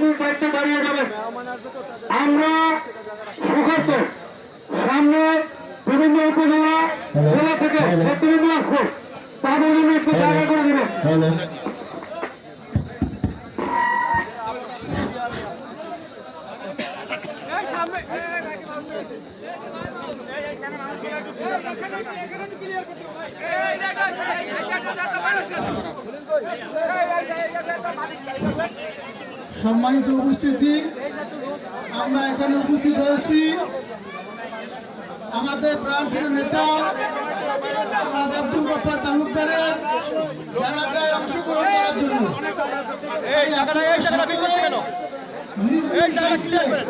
নিজ দায়িত্বে দাঁড়িয়ে যাবেন আমরা সুখার্ত সামনে বিভিন্ন উপজেলা জেলা থেকে নেতৃবৃন্দ আসছে তাদের জন্য একটু জায়গা করে দিবেন এই সামনে সম্মানিত উপস্থিতি আমরা এখানে উপস্থিত হয়েছি। আমাদের প্রাণপ্রিয় নেতা আজ আব্দুল গফার তালুকদারের জানাজায় অংশগ্রহণ করার জন্য।